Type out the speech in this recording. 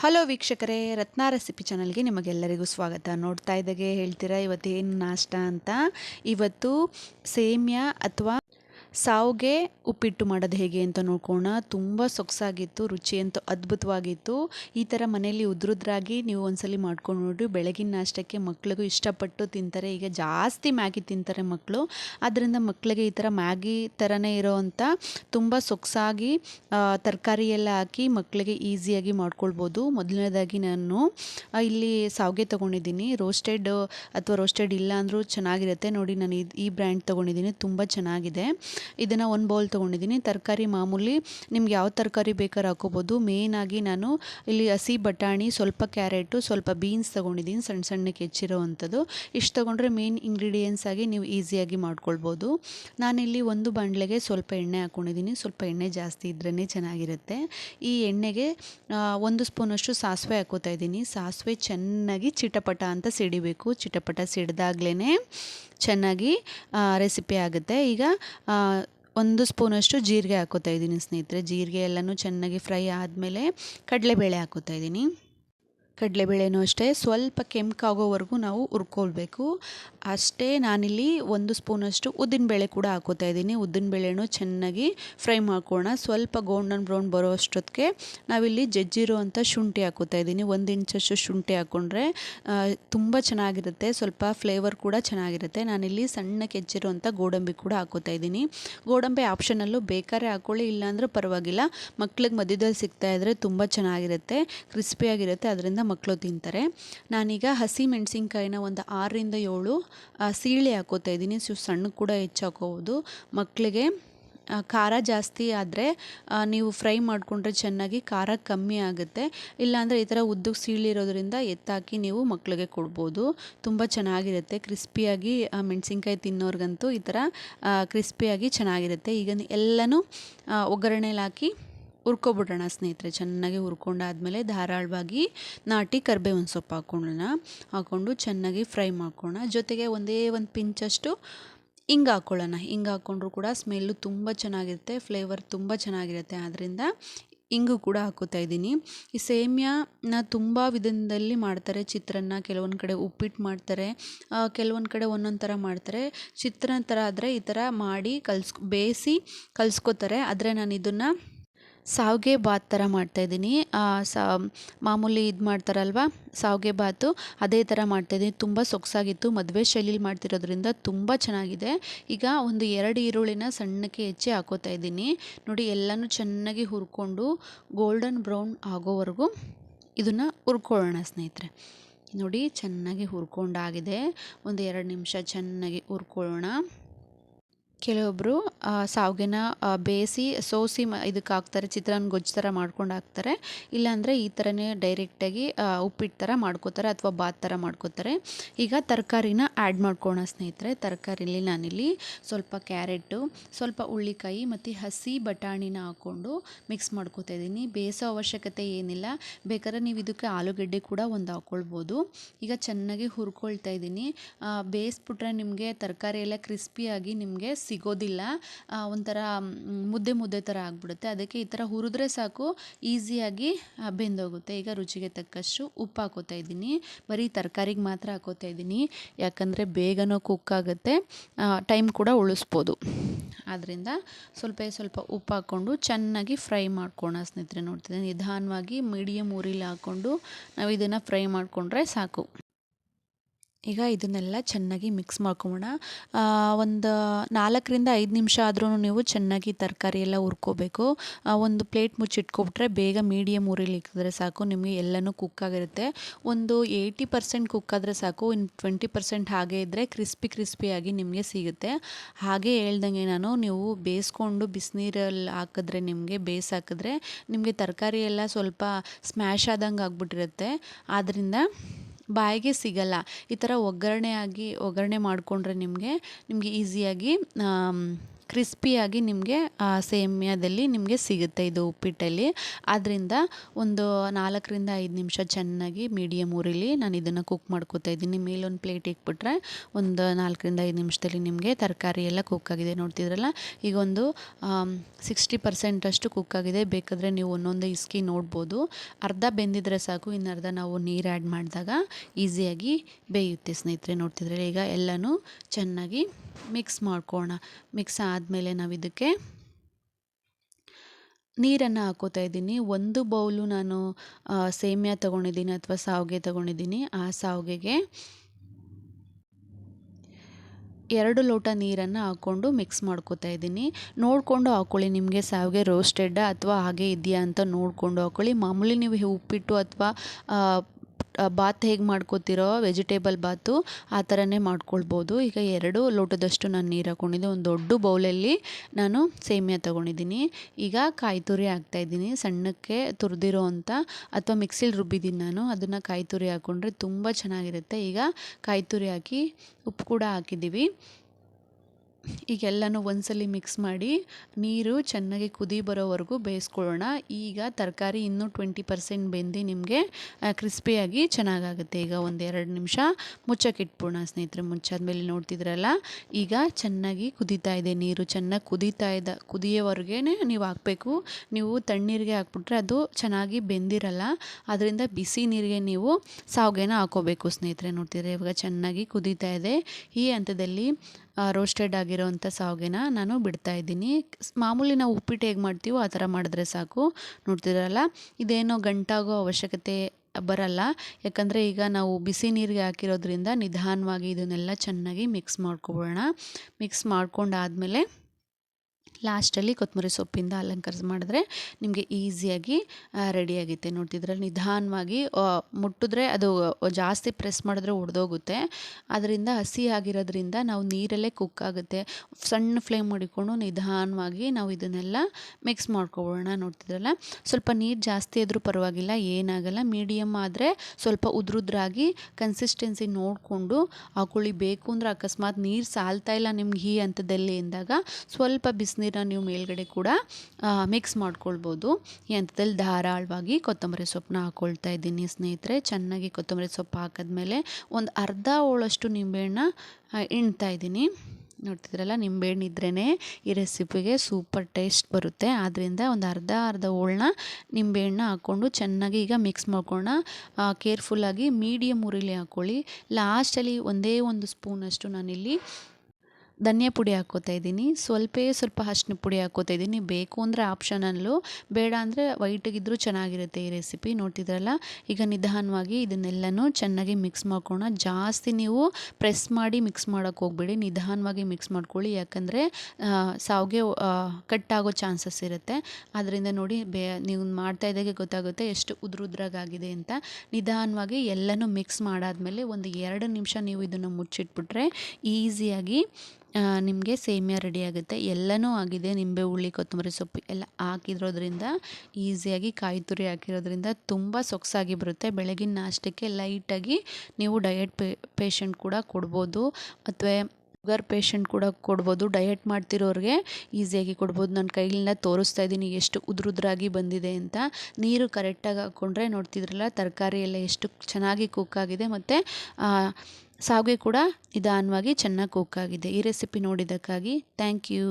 Hello ವೀಕ್ಷಕರೇ, ರತ್ನ recipe ಚಾನಲ್ಗೆ ನಿಮಗೆಲ್ಲರಿಗೂ ಸ್ವಾಗತ. ನೋಡ್ತಾ ಇದ್ದಾಗೆ ಹೇಳ್ತೀರಾ, ಇವತ್ತೇನು ನಾಷ್ಟ ಅಂತ? ಇವತ್ತು ಸೇಮ್ಯಾ ಅಥವಾ ಸಾವ್ಗೆ ಉಪ್ಪಿಟ್ಟು ಮಾಡೋದು ಹೇಗೆ ಅಂತ ನೋಡ್ಕೋಣ ತುಂಬ ಸೊಗಸಾಗಿತ್ತು, ರುಚಿ ಅಂತೂ ಅದ್ಭುತವಾಗಿತ್ತು. ಈ ಥರ ಮನೆಯಲ್ಲಿ ಉದ್ರುದ್ರಾಗಿ ನೀವು ಒಂದ್ಸಲಿ ಮಾಡ್ಕೊಂಡು ನೋಡಿ ಬೆಳಗಿನ ನಾಷ್ಟಕ್ಕೆ ಮಕ್ಳಿಗೂ ಇಷ್ಟಪಟ್ಟು ತಿಂತಾರೆ. ಈಗ ಜಾಸ್ತಿ ಮ್ಯಾಗಿ ತಿಂತಾರೆ ಮಕ್ಕಳು. ಆದ್ದರಿಂದ ಮಕ್ಕಳಿಗೆ ಈ ಥರ ಮ್ಯಾಗಿ ಥರನೇ ಇರೋವಂಥ ತುಂಬ ಸೊಗಸಾಗಿ ತರಕಾರಿ ಎಲ್ಲ ಹಾಕಿ ಮಕ್ಕಳಿಗೆ ಈಸಿಯಾಗಿ ಮಾಡ್ಕೊಳ್ಬೋದು. ಮೊದಲನೇದಾಗಿ ನಾನು ಇಲ್ಲಿ ಶಾವ್ಗೆ ತೊಗೊಂಡಿದ್ದೀನಿ. ರೋಸ್ಟೆಡ್, ಅಥವಾ ರೋಸ್ಟೆಡ್ ಇಲ್ಲ ಅಂದರೂ ಚೆನ್ನಾಗಿರುತ್ತೆ. ನೋಡಿ, ನಾನು ಈ ಬ್ರ್ಯಾಂಡ್ ತೊಗೊಂಡಿದ್ದೀನಿ. ತುಂಬ ಚೆನ್ನಾಗಿದೆ. ಇದನ್ನು ಒಂದು ಬೌಲ್ ತೊಗೊಂಡಿದ್ದೀನಿ. ತರಕಾರಿ ಮಾಮೂಲಿ ನಿಮ್ಗೆ ಯಾವ ತರಕಾರಿ ಬೇಕಾದ್ರೆ ಹಾಕೋಬೋದು ಮೇಯ್ನಾಗಿ ನಾನು ಇಲ್ಲಿ ಹಸಿ ಬಟಾಣಿ, ಸ್ವಲ್ಪ ಕ್ಯಾರೆಟು, ಸ್ವಲ್ಪ ಬೀನ್ಸ್ ತೊಗೊಂಡಿದ್ದೀನಿ. ಸಣ್ಣ ಸಣ್ಣಕ್ಕೆ ಹೆಚ್ಚಿರೋ ಅಂಥದ್ದು ಇಷ್ಟು ತೊಗೊಂಡ್ರೆ ಮೇನ್ ಇಂಗ್ರೀಡಿಯೆಂಟ್ಸ್ ಆಗಿ ನೀವು ಈಸಿಯಾಗಿ ಮಾಡ್ಕೊಳ್ಬೋದು. ನಾನಿಲ್ಲಿ ಒಂದು ಬಾಂಡ್ಲೆಗೆ ಸ್ವಲ್ಪ ಎಣ್ಣೆ ಹಾಕ್ಕೊಂಡಿದ್ದೀನಿ ಸ್ವಲ್ಪ ಎಣ್ಣೆ ಜಾಸ್ತಿ ಇದ್ರೇ ಚೆನ್ನಾಗಿರುತ್ತೆ. ಈ ಎಣ್ಣೆಗೆ ಒಂದು ಸ್ಪೂನಷ್ಟು ಸಾಸಿವೆ ಹಾಕೋತಾ ಇದ್ದೀನಿ. ಸಾಸಿವೆ ಚೆನ್ನಾಗಿ ಚಿಟಪಟ ಅಂತ ಸಿಡಿಬೇಕು. ಚಿಟಪಟ ಸಿಡ್ದಾಗ್ಲೇ ಚೆನ್ನಾಗಿ ರೆಸಿಪಿ ಆಗುತ್ತೆ. ಈಗ ಒಂದು ಸ್ಪೂನಷ್ಟು ಜೀರಿಗೆ ಹಾಕೋತಾ ಇದ್ದೀನಿ ಸ್ನೇಹಿತರೆ. ಜೀರಿಗೆ ಎಲ್ಲನೂ ಚೆನ್ನಾಗಿ ಫ್ರೈ ಆದಮೇಲೆ ಕಡಲೆಬೇಳೆ ಹಾಕೋತಾ ಇದ್ದೀನಿ. ಕಡಲೆಬೇಳೆನೂ ಅಷ್ಟೇ. ಸ್ವಲ್ಪ ಕೆಂಪಾಗೋವರೆಗೂ ನಾವು ಹುರ್ಕೊಳ್ಬೇಕು. ಅಷ್ಟೇ ನಾನಿಲ್ಲಿ ಒಂದು ಸ್ಪೂನಷ್ಟು ಉದ್ದಿನಬೇಳೆ ಕೂಡ ಹಾಕೋತಾ ಇದ್ದೀನಿ. ಉದ್ದಿನಬೇಳೆನೂ ಚೆನ್ನಾಗಿ ಫ್ರೈ ಮಾಡ್ಕೋಣ. ಸ್ವಲ್ಪ ಗೋಲ್ಡನ್ ಬ್ರೌನ್ ಬರೋ ಅಷ್ಟೊತ್ತಿಗೆ ನಾವಿಲ್ಲಿ ಜಜ್ಜಿರೋ ಅಂಥ ಶುಂಠಿ ಹಾಕೋತಾ ಇದ್ದೀನಿ. ಒಂದು ಇಂಚಷ್ಟು ಶುಂಠಿ ಹಾಕ್ಕೊಂಡ್ರೆ ತುಂಬ ಚೆನ್ನಾಗಿರುತ್ತೆ. ಸ್ವಲ್ಪ ಫ್ಲೇವರ್ ಕೂಡ ಚೆನ್ನಾಗಿರುತ್ತೆ. ನಾನಿಲ್ಲಿ ಸಣ್ಣ ಕೆಚ್ಚಿರೋವಂಥ ಗೋಡಂಬಿ ಕೂಡ ಹಾಕೋತಾ ಇದ್ದೀನಿ. ಗೋಡಂಬಿ ಆಪ್ಷನಲ್ಲೂ ಬೇಕಾದ್ರೆ ಹಾಕ್ಕೊಳ್ಳಿ ಇಲ್ಲಾಂದ್ರೆ ಪರವಾಗಿಲ್ಲ. ಮಕ್ಳಿಗೆ ಮಧ್ಯದಲ್ಲಿ ಸಿಗ್ತಾ ಇದ್ದರೆ ತುಂಬ ಚೆನ್ನಾಗಿರುತ್ತೆ, ಕ್ರಿಸ್ಪಿಯಾಗಿರುತ್ತೆ. ಅದರಿಂದ ಮಕ್ಕಳು ತಿಂತಾರೆ. ನಾನೀಗ ಹಸಿ ಮೆಣಸಿನ್ಕಾಯಿನ ಒಂದು ಆರರಿಂದ ಏಳು ಸೀಳಿ ಹಾಕೋತಾ ಇದ್ದೀನಿ. ಸೊ, ಸಣ್ಣ ಕೂಡ ಹೆಚ್ಚಾಕೋಬೋದು. ಮಕ್ಕಳಿಗೆ ಖಾರ ಜಾಸ್ತಿ ಆದರೆ ನೀವು ಫ್ರೈ ಮಾಡಿಕೊಂಡ್ರೆ ಚೆನ್ನಾಗಿ ಖಾರ ಕಮ್ಮಿ ಆಗುತ್ತೆ. ಇಲ್ಲಾಂದರೆ ಈ ಥರ ಉದ್ದಕ್ಕೆ ಸೀಳಿರೋದ್ರಿಂದ ಎತ್ತಾಕಿ ನೀವು ಮಕ್ಕಳಿಗೆ ಕೊಡ್ಬೋದು. ತುಂಬ ಚೆನ್ನಾಗಿರುತ್ತೆ. ಕ್ರಿಸ್ಪಿಯಾಗಿ ಮೆಣಸಿನ್ಕಾಯಿ ತಿನ್ನೋರ್ಗಂತೂ ಈ ಥರ ಕ್ರಿಸ್ಪಿಯಾಗಿ ಚೆನ್ನಾಗಿರುತ್ತೆ. ಈಗ ಎಲ್ಲನೂ ಒಗ್ಗರಣೆಲಿ ಹಾಕಿ ಹುರ್ಕೊಬಿಡೋಣ ಸ್ನೇಹಿತರೆ. ಚೆನ್ನಾಗಿ ಹುರ್ಕೊಂಡಾದ್ಮೇಲೆ ಧಾರಾಳವಾಗಿ ನಾಟಿ ಕರ್ಬೇವಿನ ಸೊಪ್ಪು ಹಾಕ್ಕೊಳ್ಳೋಣ ಹಾಕ್ಕೊಂಡು ಚೆನ್ನಾಗಿ ಫ್ರೈ ಮಾಡ್ಕೊಳ್ಳೋಣ. ಜೊತೆಗೆ ಒಂದೇ ಒಂದು ಪಿಂಚಷ್ಟು ಹಿಂಗೆ ಹಾಕ್ಕೊಳ್ಳೋಣ ಹಿಂಗೆ ಹಾಕ್ಕೊಂಡ್ರೂ ಕೂಡ ಸ್ಮೆಲ್ಲು ತುಂಬ ಚೆನ್ನಾಗಿರುತ್ತೆ, ಫ್ಲೇವರ್ ತುಂಬ ಚೆನ್ನಾಗಿರುತ್ತೆ. ಆದ್ದರಿಂದ ಇಂಗು ಕೂಡ ಹಾಕೋತಾ ಇದ್ದೀನಿ. ಈ ಸೇಮ್ಯಾನ ತುಂಬ ವಿಧದಲ್ಲಿ ಮಾಡ್ತಾರೆ. ಚಿತ್ರಾನ್ನ ಕೆಲವೊಂದು ಕಡೆ ಉಪ್ಪಿಟ್ಟು ಮಾಡ್ತಾರೆ ಕೆಲವೊಂದು ಕಡೆ ಒಂದೊಂದು ಥರ ಮಾಡ್ತಾರೆ. ಚಿತ್ರಾನ್ನ ಥರ ಆದರೆ ಈ ಥರ ಮಾಡಿ ಕಲ್ಸ್, ಬೇಯಿಸಿ ಕಲಿಸ್ಕೋತಾರೆ. ಆದರೆ ನಾನು ಇದನ್ನು ಸಾವಿಗೆ ಬಾತ್ ಥರ ಮಾಡ್ತಾಯಿದ್ದೀನಿ ಸಾ, ಮಾಮೂಲಿ ಇದು ಮಾಡ್ತಾರಲ್ವ? ಸಾವಿಗೆ ಬಾತು ಅದೇ ಥರ ಮಾಡ್ತಾಯಿದ್ದೀನಿ ತುಂಬ ಸೊಗಸಾಗಿತ್ತು, ಮದುವೆ ಶೈಲಿಲಿ ಮಾಡ್ತಿರೋದ್ರಿಂದ ತುಂಬ ಚೆನ್ನಾಗಿದೆ. ಈಗ ಒಂದು ಎರಡು ಈರುಳ್ಳಿನ ಸಣ್ಣಕ್ಕೆ ಹೆಚ್ಚಿ ಹಾಕೋತಾ ಇದ್ದೀನಿ. ನೋಡಿ, ಎಲ್ಲನೂ ಚೆನ್ನಾಗಿ ಹುರ್ಕೊಂಡು ಗೋಲ್ಡನ್ ಬ್ರೌನ್ ಆಗೋವರೆಗೂ ಇದನ್ನು ಹುರ್ಕೊಳ್ಳೋಣ ಸ್ನೇಹಿತರೆ. ನೋಡಿ, ಚೆನ್ನಾಗಿ ಹುರ್ಕೊಂಡಾಗಿದೆ. ಒಂದು ಎರಡು ನಿಮಿಷ ಚೆನ್ನಾಗಿ ಹುರ್ಕೊಳ್ಳೋಣ. ಕೆಲವೊಬ್ಬರು ಶಾವ್ಗೆನ ಬೇಯಿಸಿ, ಸೋಸಿ ಮ ಇದಕ್ಕೆ ಹಾಕ್ತಾರೆ, ಚಿತ್ರಾನ್ನ ಗೊಜ್ಜು ಥರ ಮಾಡ್ಕೊಂಡು ಹಾಕ್ತಾರೆ. ಇಲ್ಲಾಂದರೆ ಈ ಥರನೇ ಡೈರೆಕ್ಟಾಗಿ ಉಪ್ಪಿಟ್ಟು ಥರ ಮಾಡ್ಕೋತಾರೆ ಅಥವಾ ಬಾತ್ ಥರ ಮಾಡ್ಕೋತಾರೆ. ಈಗ ತರಕಾರಿನ ಆ್ಯಡ್ ಮಾಡ್ಕೋಣ ಸ್ನೇಹಿತರೆ. ತರಕಾರಿಲಿ ನಾನಿಲ್ಲಿ ಸ್ವಲ್ಪ ಕ್ಯಾರೆಟು ಸ್ವಲ್ಪ ಹುಳ್ಳಿಕಾಯಿ ಮತ್ತು ಹಸಿ ಬಟಾಣಿನ ಹಾಕ್ಕೊಂಡು ಮಿಕ್ಸ್ ಮಾಡ್ಕೋತಾ ಇದ್ದೀನಿ. ಬೇಯಿಸೋ ಅವಶ್ಯಕತೆ ಏನಿಲ್ಲ. ಬೇಕಾದ್ರೆ ನೀವು ಇದಕ್ಕೆ ಆಲೂಗಡ್ಡೆ ಕೂಡ ಒಂದು ಹಾಕ್ಕೊಳ್ಬೋದು ಈಗ ಚೆನ್ನಾಗಿ ಹುರ್ಕೊಳ್ತಾ ಇದ್ದೀನಿ. ಬೇಯಿಸ್ಬಿಟ್ರೆ ನಿಮಗೆ ತರಕಾರಿ ಎಲ್ಲ ಕ್ರಿಸ್ಪಿಯಾಗಿ ನಿಮಗೆ ಸಿಗೋದಿಲ್ಲ. ಒಂಥರ ಮುದ್ದೆ ಮುದ್ದೆ ಥರ ಆಗಿಬಿಡುತ್ತೆ. ಅದಕ್ಕೆ ಈ ಥರ ಹುರಿದ್ರೆ ಸಾಕು, ಈಸಿಯಾಗಿ ಬೆಂದೋಗುತ್ತೆ. ಈಗ ರುಚಿಗೆ ತಕ್ಕಷ್ಟು ಉಪ್ಪು ಹಾಕೋತಾ ಇದ್ದೀನಿ. ಬರೀ ತರಕಾರಿಗೆ ಮಾತ್ರ ಹಾಕೋತಾ ಇದ್ದೀನಿ. ಯಾಕಂದರೆ ಬೇಗನೂ ಕುಕ್ ಆಗುತ್ತೆ. ಟೈಮ್ ಕೂಡ ಉಳಿಸ್ಬೋದು. ಆದ್ದರಿಂದ ಸ್ವಲ್ಪ ಸ್ವಲ್ಪ ಉಪ್ಪು ಹಾಕ್ಕೊಂಡು ಚೆನ್ನಾಗಿ ಫ್ರೈ ಮಾಡ್ಕೊಳ್ಳೋಣ ಸ್ನೇಹಿತರೆ. ನೋಡ್ತಿದ್ದೀನಿ. ನಿಧಾನವಾಗಿ ಮೀಡಿಯಮ್ ಉರಿಲಿ ಹಾಕ್ಕೊಂಡು ನಾವು ಇದನ್ನು ಫ್ರೈ ಮಾಡಿಕೊಂಡ್ರೆ ಸಾಕು. ಈಗ ಇದನ್ನೆಲ್ಲ ಚೆನ್ನಾಗಿ ಮಿಕ್ಸ್ ಮಾಡ್ಕೊಬೋಣ. ಒಂದು ನಾಲ್ಕರಿಂದ ಐದು ನಿಮಿಷ ಆದ್ರೂ ನೀವು ಚೆನ್ನಾಗಿ ತರಕಾರಿ ಎಲ್ಲ ಹುರ್ಕೋಬೇಕು. ಒಂದು ಪ್ಲೇಟ್ ಮುಚ್ಚಿಟ್ಕೊಬಿಟ್ರೆ ಬೇಗ ಮೀಡಿಯಮ್ ಉರಿಲಿಕ್ಕಿದ್ರೆ ಸಾಕು, ನಿಮಗೆ ಎಲ್ಲನೂ ಕುಕ್ ಆಗಿರುತ್ತೆ. ಒಂದು ಏಯ್ಟಿ ಪರ್ಸೆಂಟ್ ಕುಕ್ ಆದರೆ ಸಾಕು ಇನ್ನು ಟ್ವೆಂಟಿ ಪರ್ಸೆಂಟ್ ಹಾಗೆ ಇದ್ದರೆ ಕ್ರಿಸ್ಪಿ ಕ್ರಿಸ್ಪಿಯಾಗಿ ನಿಮಗೆ ಸಿಗುತ್ತೆ. ಹಾಗೆ ಹೇಳ್ದಂಗೆ ನಾನು, ನೀವು ಬೇಯಿಸ್ಕೊಂಡು ಬಿಸಿನೀರಲ್ಲಿ ಹಾಕಿದ್ರೆ ನಿಮಗೆ ಬೇಸ್ ಹಾಕಿದ್ರೆ ನಿಮಗೆ ತರಕಾರಿ ಎಲ್ಲ ಸ್ವಲ್ಪ ಸ್ಮ್ಯಾಶ್ ಆದಂಗೆ ಆಗ್ಬಿಟ್ಟಿರುತ್ತೆ. ಆದ್ದರಿಂದ ಬಾಯಿಗೆ ಸಿಗಲ್ಲ. ಈ ಥರ ಒಗ್ಗರಣೆ ಆಗಿ ಒಗ್ಗರಣೆ ಮಾಡಿಕೊಂಡ್ರೆ ನಿಮಗೆ ನಿಮಗೆ ಈಸಿಯಾಗಿ ಕ್ರಿಸ್ಪಿಯಾಗಿ ನಿಮಗೆ ಸೇಮ್ಯಾದಲ್ಲಿ ನಿಮಗೆ ಸಿಗುತ್ತೆ ಇದು ಉಪ್ಪಿಟ್ಟಲ್ಲಿ. ಆದ್ದರಿಂದ ಒಂದು ನಾಲ್ಕರಿಂದ ಐದು ನಿಮಿಷ ಚೆನ್ನಾಗಿ ಮೀಡಿಯಮ್ ಊರಿಲಿ ನಾನು ಇದನ್ನು ಕುಕ್ ಮಾಡ್ಕೋತಾ ಇದ್ದೀನಿ. ಮೇಲೊಂದು ಪ್ಲೇಟ್ ಇಟ್ಬಿಟ್ರೆ ಒಂದು ನಾಲ್ಕರಿಂದ ಐದು ನಿಮಿಷದಲ್ಲಿ ನಿಮಗೆ ತರಕಾರಿ ಎಲ್ಲ ಕುಕ್ ಆಗಿದೆ. ನೋಡ್ತಿದ್ರಲ್ಲ? ಈಗ ಒಂದು ಸಿಕ್ಸ್ಟಿ ಪರ್ಸೆಂಟಷ್ಟು ಕುಕ್ ಆಗಿದೆ. ಬೇಕಾದರೆ ನೀವು ಒಂದೊಂದು ಇಸ್ಕಿ ನೋಡ್ಬೋದು. ಅರ್ಧ ಬೆಂದಿದ್ರೆ ಸಾಕು, ಇನ್ನು ಅರ್ಧ ನಾವು ನೀರು ಆ್ಯಡ್ ಮಾಡಿದಾಗ ಈಸಿಯಾಗಿ ಬೇಯುತ್ತೆ ಸ್ನೇಹಿತರೆ. ನೋಡ್ತಿದ್ರೆ ಈಗ ಎಲ್ಲನೂ ಚೆನ್ನಾಗಿ ಮಿಕ್ಸ್ ಮಾಡ್ಕೋಣ. ಮಿಕ್ಸ್ ಆದಮೇಲೆ ನಾವು ಇದಕ್ಕೆ ನೀರನ್ನು ಹಾಕೋತಾ ಇದ್ದೀನಿ. ಒಂದು ಬೌಲು ನಾನು ಸೇಮ್ಯಾ ತೊಗೊಂಡಿದ್ದೀನಿ ಅಥವಾ ಸಾವಿಗೆ ತೊಗೊಂಡಿದ್ದೀನಿ. ಆ ಸಾವಿಗೆಗೆ ಎರಡು ಲೋಟ ನೀರನ್ನು ಹಾಕ್ಕೊಂಡು ಮಿಕ್ಸ್ ಮಾಡ್ಕೋತಾ ಇದ್ದೀನಿ. ನೋಡಿಕೊಂಡು ಹಾಕ್ಕೊಳ್ಳಿ ನಿಮಗೆ ಸಾವಿಗೆ ರೋಸ್ಟೆಡ್ ಅಥವಾ ಹಾಗೆ ಇದೆಯಾ ಅಂತ ನೋಡಿಕೊಂಡು ಹಾಕ್ಕೊಳ್ಳಿ ಮಾಮೂಲಿ ನೀವು ಉಪ್ಪಿಟ್ಟು ಅಥವಾ ಬಾತ್ ಹೇಗೆ ಮಾಡ್ಕೋತಿರೋ ವೆಜಿಟೇಬಲ್ ಬಾತು, ಆ ಥರನೇ ಮಾಡ್ಕೊಳ್ಬೋದು. ಈಗ ಎರಡು ಲೋಟದಷ್ಟು ನಾನು ನೀರು ಹಾಕ್ಕೊಂಡಿದ್ದೆ ಒಂದು ದೊಡ್ಡ ಬೌಲಲ್ಲಿ ನಾನು ಸೇಮಿಯ ತೊಗೊಂಡಿದ್ದೀನಿ. ಈಗ ಕಾಯಿ ತುರಿ ಹಾಕ್ತಾಯಿದ್ದೀನಿ ಸಣ್ಣಕ್ಕೆ ತುರಿದಿರೋ ಅಂತ ಅಥವಾ ಮಿಕ್ಸಿಲಿ ರುಬ್ಬಿದ್ದೀನಿ ನಾನು. ಅದನ್ನು ಕಾಯಿ ತುರಿ ಹಾಕ್ಕೊಂಡ್ರೆ ತುಂಬ ಚೆನ್ನಾಗಿರುತ್ತೆ. ಈಗ ಕಾಯಿ ತುರಿ ಹಾಕಿ ಉಪ್ಪು ಕೂಡ ಹಾಕಿದ್ದೀವಿ. ಈಗೆಲ್ಲನೂ ಒಂದ್ಸಲಿ ಮಿಕ್ಸ್ ಮಾಡಿ ನೀರು ಚೆನ್ನಾಗಿ ಕುದಿ ಬರೋವರೆಗೂ ಬೇಯಿಸ್ಕೊಳ್ಳೋಣ. ಈಗ ತರಕಾರಿ ಇನ್ನೂ ಟ್ವೆಂಟಿ ಪರ್ಸೆಂಟ್ ಬೆಂದು ನಿಮಗೆ ಕ್ರಿಸ್ಪಿಯಾಗಿ ಚೆನ್ನಾಗಾಗುತ್ತೆ. ಈಗ ಒಂದು ಎರಡು ನಿಮಿಷ ಮುಚ್ಚಕ್ಕೆ ಇಟ್ಬಿಡೋಣ ಸ್ನೇಹಿತರೆ, ಮುಚ್ಚಾದ್ಮೇಲೆ ನೋಡ್ತಿದ್ರಲ್ಲ, ಈಗ ಚೆನ್ನಾಗಿ ಕುದೀತಾ ಇದೆ ನೀರು. ಚೆನ್ನಾಗಿ ಕುದೀತಾ ಇದೆ, ಕುದಿಯೋವರೆಗೆ ನೀವು ಹಾಕಬೇಕು. ನೀವು ತಣ್ಣೀರಿಗೆ ಹಾಕ್ಬಿಟ್ರೆ ಅದು ಚೆನ್ನಾಗಿ ಬೆಂದಿರಲ್ಲ. ಅದರಿಂದ ಬಿಸಿ ನೀರಿಗೆ ನೀವು ಸಾವಿಗೆನ ಹಾಕೋಬೇಕು ಸ್ನೇಹಿತರೆ. ನೋಡ್ತಿದ್ರೆ ಇವಾಗ ಚೆನ್ನಾಗಿ ಕುದೀತಾ ಇದೆ. ಈ ಹಂತದಲ್ಲಿ ರೋಸ್ಟೆಡ್ ಆಗಿರೋವಂಥ ಶಾವ್ಗೆನ ನಾನು ಬಿಡ್ತಾ ಇದ್ದೀನಿ. ಮಾಮೂಲಿ ನಾವು ಉಪ್ಪಿಟ್ಟು ಹೇಗೆ ಮಾಡ್ತೀವೋ ಆ ಥರ ಮಾಡಿದ್ರೆ ಸಾಕು. ನೋಡ್ತಿರಲ್ಲ ಇದೇನೋ ಗಂಟಾಗೋ ಅವಶ್ಯಕತೆ ಬರಲ್ಲ. ಯಾಕಂದರೆ ಈಗ ನಾವು ಬಿಸಿ ನೀರಿಗೆ ಹಾಕಿರೋದ್ರಿಂದ ನಿಧಾನವಾಗಿ ಇದನ್ನೆಲ್ಲ ಚೆನ್ನಾಗಿ ಮಿಕ್ಸ್ ಮಾಡ್ಕೊಬೋಣ ಮಿಕ್ಸ್ ಮಾಡ್ಕೊಂಡಾದಮೇಲೆ ಲಾಸ್ಟಲ್ಲಿ ಕೊತ್ತಂಬರಿ ಸೊಪ್ಪಿಂದ ಅಲಂಕಾರ ಮಾಡಿದ್ರೆ ನಿಮಗೆ ಈಸಿಯಾಗಿ ರೆಡಿಯಾಗುತ್ತೆ ನೋಡ್ತಿದ್ರಲ್ಲಿ ನಿಧಾನವಾಗಿ ಮುಟ್ಟಿದ್ರೆ ಅದು ಜಾಸ್ತಿ ಪ್ರೆಸ್ ಮಾಡಿದ್ರೆ ಒಡೆದೋಗುತ್ತೆ. ಅದರಿಂದ ಹಸಿ ಆಗಿರೋದ್ರಿಂದ ನಾವು ನೀರಲ್ಲೇ ಕುಕ್ ಆಗುತ್ತೆ. ಸಣ್ಣ ಫ್ಲೇಮ್ ಮಾಡಿಕೊಂಡು ನಿಧಾನವಾಗಿ ನಾವು ಇದನ್ನೆಲ್ಲ ಮಿಕ್ಸ್ ಮಾಡ್ಕೊಬೋಣ. ನೋಡ್ತಿದ್ರಲ್ಲ? ಸ್ವಲ್ಪ ನೀರು ಜಾಸ್ತಿ ಆದರೂ ಪರವಾಗಿಲ್ಲ, ಏನಾಗಲ್ಲ. ಮೀಡಿಯಮ್ ಆದರೆ ಸ್ವಲ್ಪ ಉದ್ರುದ್ರಾಗಿ ಕನ್ಸಿಸ್ಟೆನ್ಸಿ ನೋಡಿಕೊಂಡು ಹಾಕೊಳ್ಳಿ ಬೇಕು ಅಂದರೆ ಅಕಸ್ಮಾತ್ ನೀರು ಸಾಲ್ತಾ ಇಲ್ಲ ನಿಮ್ಗೆ ಈ ಹಂತದಲ್ಲಿ ಎಂದಾಗ ಸ್ವಲ್ಪ ಬಿಸಿನೀರು ನೀರನ್ನ ನೀವು ಮೇಲ್ಗಡೆ ಕೂಡ ಮಿಕ್ಸ್ ಮಾಡ್ಕೊಳ್ಬೋದು. ಈ ಹಂತದಲ್ಲಿ ಧಾರಾಳವಾಗಿ ಕೊತ್ತಂಬರಿ ಸೊಪ್ಪನ್ನ ಹಾಕ್ಕೊಳ್ತಾ ಇದ್ದೀನಿ ಸ್ನೇಹಿತರೆ. ಚೆನ್ನಾಗಿ ಕೊತ್ತಂಬರಿ ಸೊಪ್ಪು ಹಾಕಿದ್ಮೇಲೆ ಒಂದು ಅರ್ಧ ಹೋಳಷ್ಟು ನಿಂಬೆಹಣ್ಣ ಇಣ್ತಾ ಇದ್ದೀನಿ. ನೋಡ್ತಿದ್ರಲ್ಲ ನಿಂಬೆಹಣ್ಣು ಇದ್ರೇ ಈ ರೆಸಿಪಿಗೆ ಸೂಪರ್ ಟೇಸ್ಟ್ ಬರುತ್ತೆ. ಆದ್ದರಿಂದ ಒಂದು ಅರ್ಧ ಅರ್ಧ ಹೋಳನ್ನ ನಿಂಬೆಹಣ್ಣು ಹಾಕ್ಕೊಂಡು ಚೆನ್ನಾಗಿ ಈಗ ಮಿಕ್ಸ್ ಮಾಡ್ಕೊಳ್ಳೋಣ. ಕೇರ್ಫುಲ್ಲಾಗಿ ಮೀಡಿಯಮ್ ಉರಿಲಿ ಹಾಕ್ಕೊಳ್ಳಿ ಲಾಸ್ಟಲ್ಲಿ ಒಂದೇ ಒಂದು ಸ್ಪೂನಷ್ಟು ನಾನಿಲ್ಲಿ ಧನಿಯಾ ಪುಡಿ ಹಾಕ್ಕೋತಾ ಇದ್ದೀನಿ. ಸ್ವಲ್ಪೇ ಸ್ವಲ್ಪ ಅರ್ಶಿನ ಪುಡಿ ಹಾಕ್ಕೋತಾ ಇದ್ದೀನಿ. ಬೇಕು ಅಂದರೆ ಆಪ್ಷನಲ್ಲೂ ಬೇಡ ಅಂದರೆ ವೈಟಿಗಿದ್ರೂ ಚೆನ್ನಾಗಿರುತ್ತೆ ಈ ರೆಸಿಪಿ ನೋಡ್ತಿದ್ರಲ್ಲ? ಈಗ ನಿಧಾನವಾಗಿ ಇದನ್ನೆಲ್ಲನೂ ಚೆನ್ನಾಗಿ ಮಿಕ್ಸ್ ಮಾಡ್ಕೊಳ್ಳೋಣ ಜಾಸ್ತಿ ನೀವು ಪ್ರೆಸ್ ಮಾಡಿ ಮಿಕ್ಸ್ ಮಾಡೋಕ್ಕೆ ಹೋಗ್ಬೇಡಿ. ನಿಧಾನವಾಗಿ ಮಿಕ್ಸ್ ಮಾಡ್ಕೊಳ್ಳಿ. ಯಾಕಂದರೆ ಸಾವಿಗೆ ಕಟ್ಟಾಗೋ ಚಾನ್ಸಸ್ ಇರುತ್ತೆ. ಅದರಿಂದ ನೋಡಿ, ಬೇ, ನೀವು ಮಾಡ್ತಾ ಇದ್ದಾಗೆ ಗೊತ್ತಾಗುತ್ತೆ ಎಷ್ಟು ಉದ್ರುದ್ರಾಗಿದೆ ಅಂತ. ನಿಧಾನವಾಗಿ ಎಲ್ಲನೂ ಮಿಕ್ಸ್ ಮಾಡಾದಮೇಲೆ ಒಂದು ಎರಡು ನಿಮಿಷ ನೀವು ಇದನ್ನು ಮುಚ್ಚಿಟ್ಬಿಟ್ರೆ ಈಸಿಯಾಗಿ ನಿಮಗೆ ಸೇಮಿಯ ರೆಡಿ ಆಗುತ್ತೆ. ಎಲ್ಲನೂ ಆಗಿದೆ. ನಿಂಬೆ, ಹುಳಿ, ಕೊತ್ತಂಬರಿ ಸೊಪ್ಪು ಎಲ್ಲ ಹಾಕಿರೋದ್ರಿಂದ ಈಸಿಯಾಗಿ ಕಾಯಿ ತುರಿ ಹಾಕಿರೋದ್ರಿಂದ ತುಂಬ ಸೊಗಸಾಗಿ ಬರುತ್ತೆ. ಬೆಳಗಿನ ನಾಷ್ಟಕ್ಕೆ ಲೈಟಾಗಿ ನೀವು ಡಯಟ್ ಪೇ ಪೇಷಂಟ್ ಕೂಡ ಕೊಡ್ಬೋದು. ಅಥವಾ ಶುಗರ್ ಪೇಷಂಟ್ ಕೂಡ ಕೊಡ್ಬೋದು. ಡಯಟ್ ಮಾಡ್ತಿರೋರಿಗೆ ಈಸಿಯಾಗಿ ಕೊಡ್ಬೋದು. ನನ್ನ ಕೈಯಿಂದ ತೋರಿಸ್ತಾ ಇದ್ದೀನಿ ಎಷ್ಟು ಉದ್ರುದ್ರಾಗಿ ಬಂದಿದೆ ಅಂತ. ನೀರು ಕರೆಕ್ಟಾಗಿ ಹಾಕ್ಕೊಂಡ್ರೆ ನೋಡ್ತಿದ್ರಲ್ಲ, ತರಕಾರಿ ಎಲ್ಲ ಎಷ್ಟು ಚೆನ್ನಾಗಿ ಕುಕ್ ಆಗಿದೆ. ಮತ್ತು ಸಾವಿಗೆ ಕೂಡ ನಿಧಾನವಾಗಿ ಚೆನ್ನಾಗಿ ಕುಕ್ ಆಗಿದೆ. ಈ ರೆಸಿಪಿ ನೋಡಿದ್ದಕ್ಕಾಗಿ ಥ್ಯಾಂಕ್ ಯು